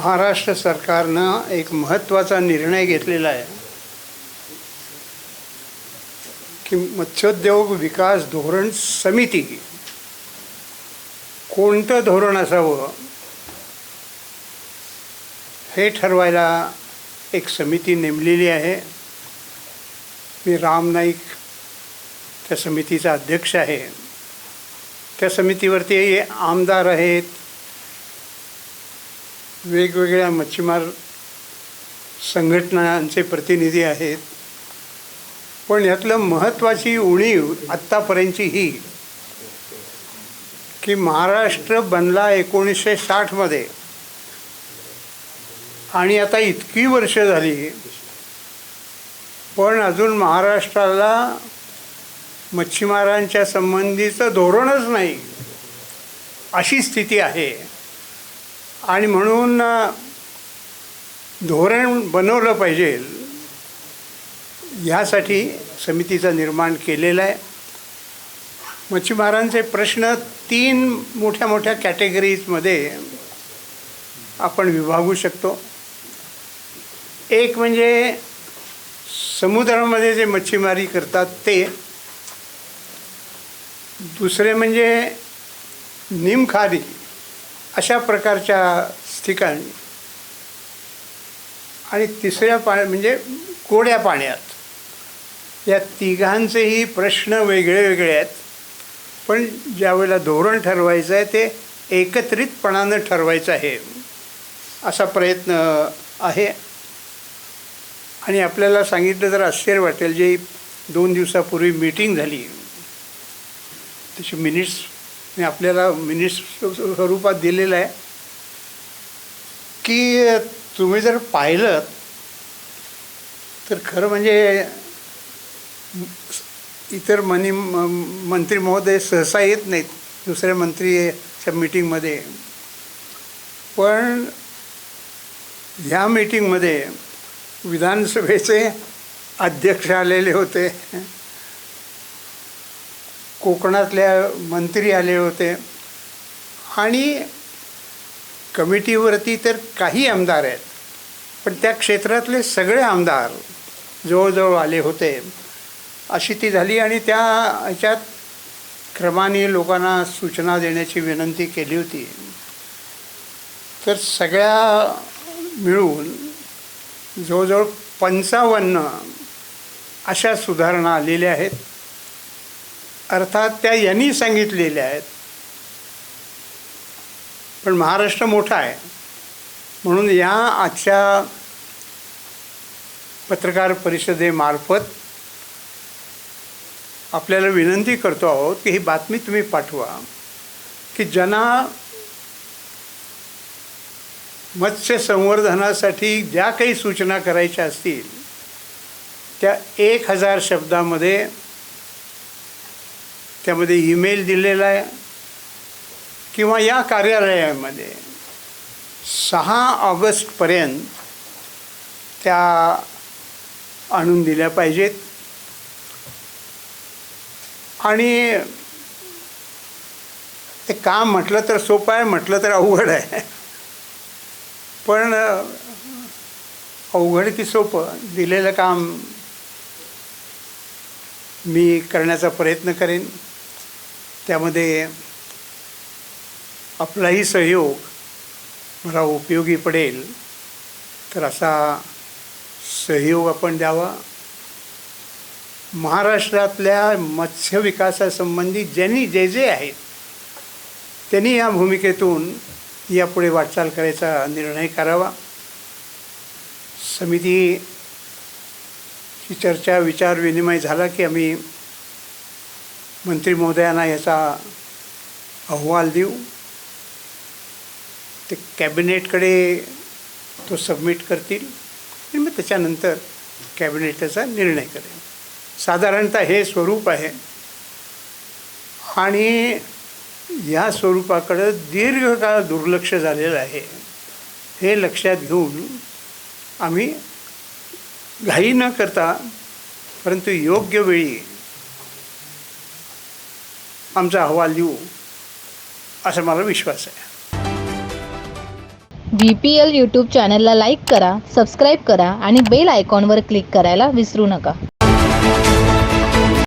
महाराष्ट्र सरकारनं एक महत्त्वाचा निर्णय घेतलेला आहे की मत्स्योद्योग विकास धोरण समिती कोणतं धोरण असावं हे ठरवायला एक समिती नेमलेली आहे. मी राम नाईक त्या समितीचा अध्यक्ष आहे. त्या समितीवरती आमदार आहेत वेगवेगळ्या मच्छीमार संघटनांचे प्रतिनिधी आहेत. पण यातलं महत्त्वाची उणीव आत्तापर्यंतची ही की महाराष्ट्र बनला एकोणीसशे साठमध्ये आणि आता इतकी वर्ष झाली पण अजून महाराष्ट्राला मच्छीमारांच्या संबंधीचं धोरणच नाही अशी स्थिती आहे. आणि म्हणून धोरण बनवलं पाहिजे. ह्यासाठी समितीचा निर्माण केलेला आहे. मच्छीमारांचे प्रश्न तीन मोठ्या मोठ्या कॅटेगरीजमध्ये आपण विभागू शकतो. एक म्हणजे समुद्रामध्ये जे मच्छीमारी करतात ते. दुसरे म्हणजे निमखारी अशा प्रकारच्या ठिकाणी. आणि तिसऱ्या पा म्हणजे गोड्या पाण्यात. या तिघांचेही प्रश्न वेगळे वेगळे आहेत. पण ज्यावेळेला धोरण ठरवायचं आहे ते एकत्रितपणानं ठरवायचं आहे. असा प्रयत्न आहे. आणि आपल्याला सांगितलं तर आश्चर्य वाटेल जे दोन दिवसापूर्वी मीटिंग झाली. त्याची मिनिट्स मी आपल्याला मिनिस्टर स्वरूपात दिलेलं आहे. की तुम्ही जर पाहिलं तर खरं म्हणजे इतर मनी म- मंत्री महोदय सहसा येत नाहीत दुसऱ्या मंत्रीच्या मीटिंगमध्ये पण ह्या मीटिंगमध्ये विधानसभेचे अध्यक्ष आलेले होते. कोकणातल्या मंत्री आले होते. आणि कमिटीवरती तर काही आमदार आहेत. पण त्या क्षेत्रातले सगळे आमदार जवळजवळ आले होते. अशी ती झाली आणि त्या ह्याच्यात क्रमाने लोकांना सूचना देण्याची विनंती केली होती. तर सगळ्या मिळून जवळजवळ पंचावन्न अशा सुधारणा आलेल्या आहेत. अर्थात त्या यांनी सांगितलेल्या आहेत. पण महाराष्ट्र मोठा आहे. म्हणून या आजच्या पत्रकार परिषदेमार्फत आपल्याला विनंती करतो आहोत की ही बातमी तुम्ही पाठवा की ज्यांना मत्स्य संवर्धनासाठी ज्या काही सूचना करायच्या असतील त्या एक हजार शब्दामध्ये त्यामध्ये ईमेल दिलेला आहे किंवा या कार्यालयामध्ये सहा ऑगस्टपर्यंत त्या आणून दिल्या पाहिजेत. आणि ते काम म्हटलं तर सोपं आहे म्हटलं तर अवघड आहे. पण अवघड की सोपं दिलेलं काम मी करण्याचा प्रयत्न करेन. त्यामध्ये आपलाही सहयोग मला उपयोगी पडेल. तर असा सहयोग आपण द्यावा. महाराष्ट्रातल्या मत्स्य विकासासंबंधी ज्यांनी जे जे आहेत त्यांनी या भूमिकेतून यापुढे वाटचाल करायचा निर्णय करावा. समितीची चर्चा विचार विनिमय झाला की आम्ही मंत्री महोदयांना याचा अहवाल देऊ. ते कॅबिनेटकडे तो सबमिट करतील आणि मग त्याच्यानंतर कॅबिनेट त्याचा निर्णय करेल. साधारणतः हे स्वरूप आहे. आणि या स्वरूपाकडं दीर्घकाळ दुर्लक्ष झालेलं आहे. हे लक्षात घेऊन आम्ही घाई न करता परंतु योग्य वेळी आमचा अहवाल देऊ असा मला विश्वास आहे. व्ही पी एल यूट्यूब चॅनलला लाईक करा सबस्क्राईब करा आणि बेल आयकॉनवर क्लिक करायला विसरू नका.